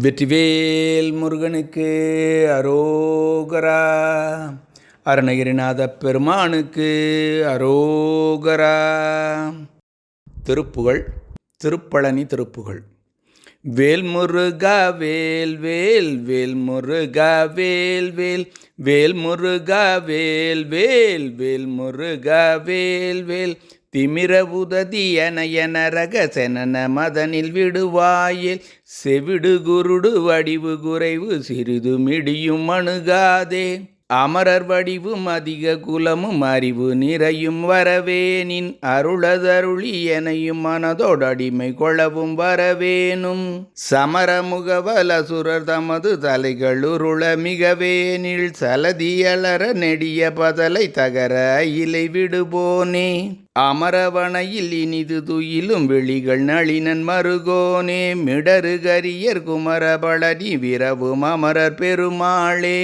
வெற்றிவேல் முருகனுக்கு அரோகரா. அருணகிரிநாத பெருமானுக்கு அரோகரா. திருப்புகழ் திருப்பழனி திருப்புகழ். வேல்முருகா வேல் வேல் வேல் முருகா வேல் வேல். வேல் முருகா வேல் வேல் வேல் முருகா வேல் வேல். திமிர உததி மதனில் விடுவாயில் செவிடு குருடு வடிவு குறைவு சிறிது மிடியும் அணுகாதே. அமரர் வடிவும் அதிக குலமும் அறிவு நிறையும் வரவேனின் அருளதருளி எனையும் மனதோடடிமை கொள்ளவும் வரவேனும். சமரமுகவலசுரர் தமது தலைகளுருள மிகவேனில் சலதியலர நெடிய பதலை தகர இலை விடுபோனே. அமரவணையில் இனிது துயிலும் விழிகள் நளினன் மருகோனே மிடரு கரியர் குமரபழனி விரவும் அமரர் பெருமாளே.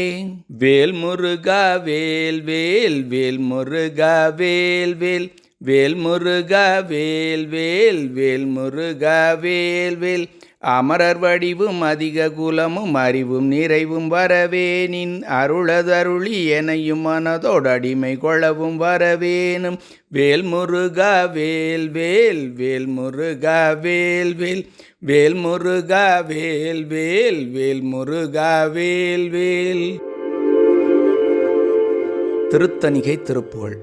வேல் முருகா வேல் வேல் வேல் முருகா வேல் வேல் வேல் முருகா வேல் வேல் வேல் முருகா வேல் வேல் அமரர் வடிவும் அதிக குலமும் அறிவும் நிறைவும் வரவேனின் அருளதருளி எனையும் மனதோடு அடிமை கொள்ளவும் வரவேனும். வேல் முருகா வேல் வேல் வேல் முருகா வேல் வேல். வேல் முருகா வேல் வேல் வேல் முருகா வேல் வேல். திருத்தணிகை திருப்புகழ்.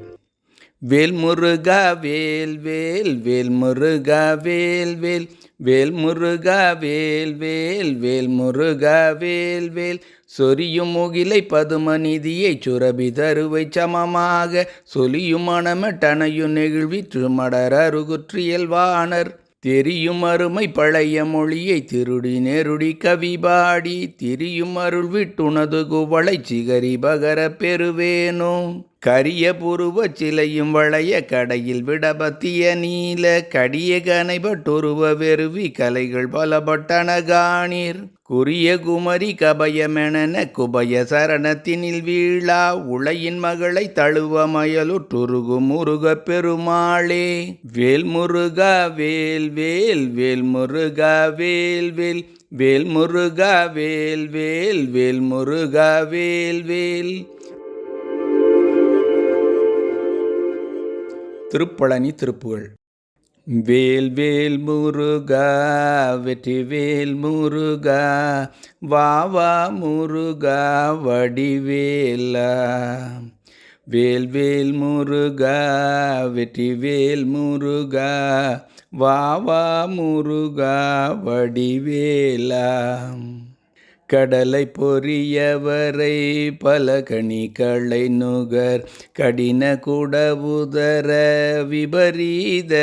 வேல்முருகா வேல் வேல். வேல்முருகா வேல் வேல். வேல்முருகா வேல் வேல் வேல்முருகா வேல் வேல். சொரியும் முகிலை பதுமநிதியை சுரபி தருவை சமமாக சொலியும் மணமட்டனையும் நெகிழ்வி சுமடர் அருகுற்றியல் வாணர் தெரியும் அருமை பழைய மொழியை திருடி நெருடி கவி பாடி திரியும் அருள் விட்டுனது குவளை சிகரி பகர பெறுவேனோ கரிய புருவ சிலையும் வளைய கடையில் விடபத்திய நீல கடிய கனைபட்டொருவ வெறுவி கலைகள் பலபட்டன காணீர். குறிய குமரி கபயமெனன குபய சரணத்தினில் வீழா உளையின் மகளை தழுவ மயலுற்றுருகு முருக பெருமாளே. வேல் முருகா வேல் வேல் வேல் முருகா வேல் வேல் வேல் முருகா வேல் வேல் வேல் முருகா வேல் வேல். திருப்பழனி திருப்புகழ் வேல் வேல் முருகா வெற்றி வேல் முருகா வாவா முருகா வடிவேலா. வேல் வேல் முருகா வெற்றி வேல் முருகா வாவா முருகா வடிவேலா. கடலை பொறியவரை பல கணிகளை நுகர் கடின குடவுதர விபரீத.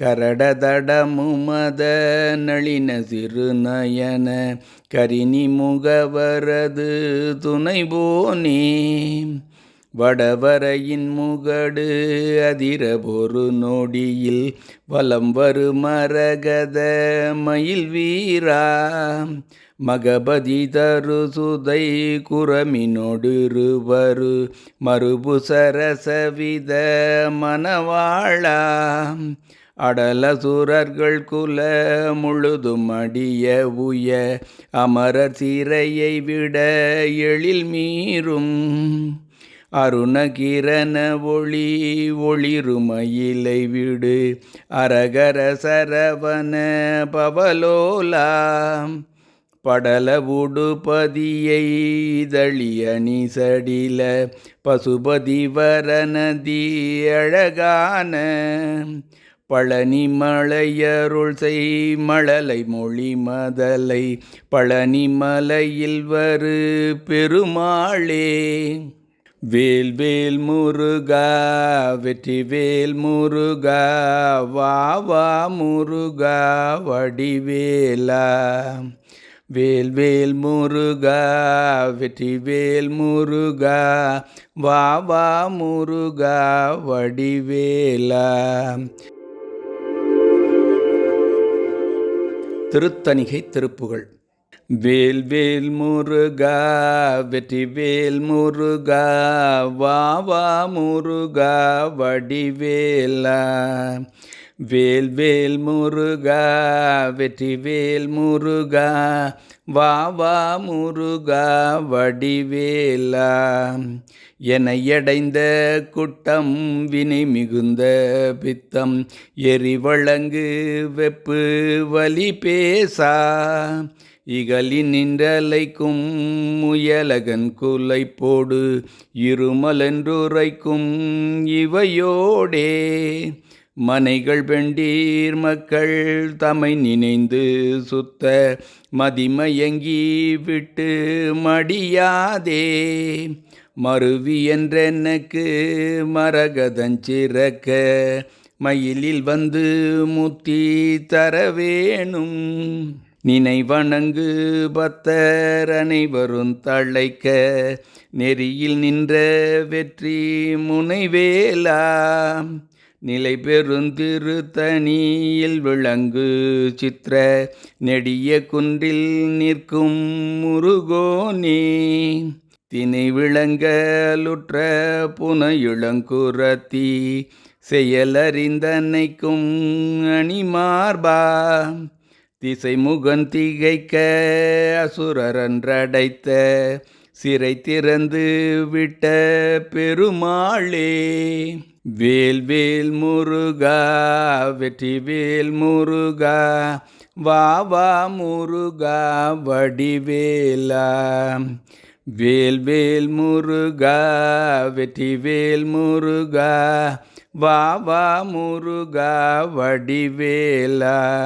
கரடதடமுமத நளின சிறுநயன கரிணி முகவரது துணை போனே. வடவரையின் முகடு அதிர ஒரு நொடியில் வலம் வரு மரகத மயில் வீரா. மகபதி தரு சுதை குரமினொடுருவரு மறுபு சரசவித மணவாளா. அடலசுரர்கள் குல முழுதும் அடிய உய. அமரர் சிறையை விட எழில் மீறும். அருணகிரண ஒளி ஒளிருமயிலை விடு. அரகர சரவண பவலோலா. படல உடுபதியை இதழியணி சடில பசுபதி வரநதி அழகான பழனி மலையருள் செய் மழலை மொழி மதலை பழனி மலையில் வரு பெருமாளே. வேல் வேல் முருகா வெற்றி வேல் முருகா வா வா முருகா வடிவேலா. வேல் வேல் முருகா வெற்றி வேல் முருகா வா வா முருகா வடிவேலா. திருத்தணிகை திருப்புகள். வேல் வேல் முருகா வெற்றி வேல் முருகா வா வா முருகா வடிவேலா. வேல் வேல் முருகா வெற்றி வேல் முருகா வா வா முருகா வடிவேலா. என எடைந்த குட்டம் வினை மிகுந்த பித்தம் எரிவழங்கு வெப்பு வலி பேசா. இகலின் நின்றலைக்கும் முயலகன் குலை போடு இருமலென்றுரைக்கும் இவையோடே. மனைகள் பெண்டீர் மக்கள் தமை நினைந்து சுத்த மதிமயங்கி விட்டு மடியாதே. மருவி என்றெனக்கு மரகதஞ்சிறக்க மயிலில் வந்து முத்தி தர வேணும் நினைவணங்கு பத்தர் அனைவரும் தழைக்க நெறியில் நின்ற வெற்றி முனைவேலா. நிலை பெருந்திருத்தனியில் விளங்கு சித்திர நெடிய குன்றில் நிற்கும் முருகோனே. தினை விளங்கலுற்ற புனையுளங்குரத்தி இளங்குரத்தி செயலறிந்தனைக்கும் அணிமார்பா. திசை முகன் திகைக்க அசுரன்றடைத்த சிறை திறந்து விட்ட பெருமாளே வேல் வேல் முருகா வெற்றி வேல் முருகா வா வா முருகா வடிவேலா. வேல் வேல் முருகா வெற்றி வேல் முருகா வா வா முருகா வடிவேலா.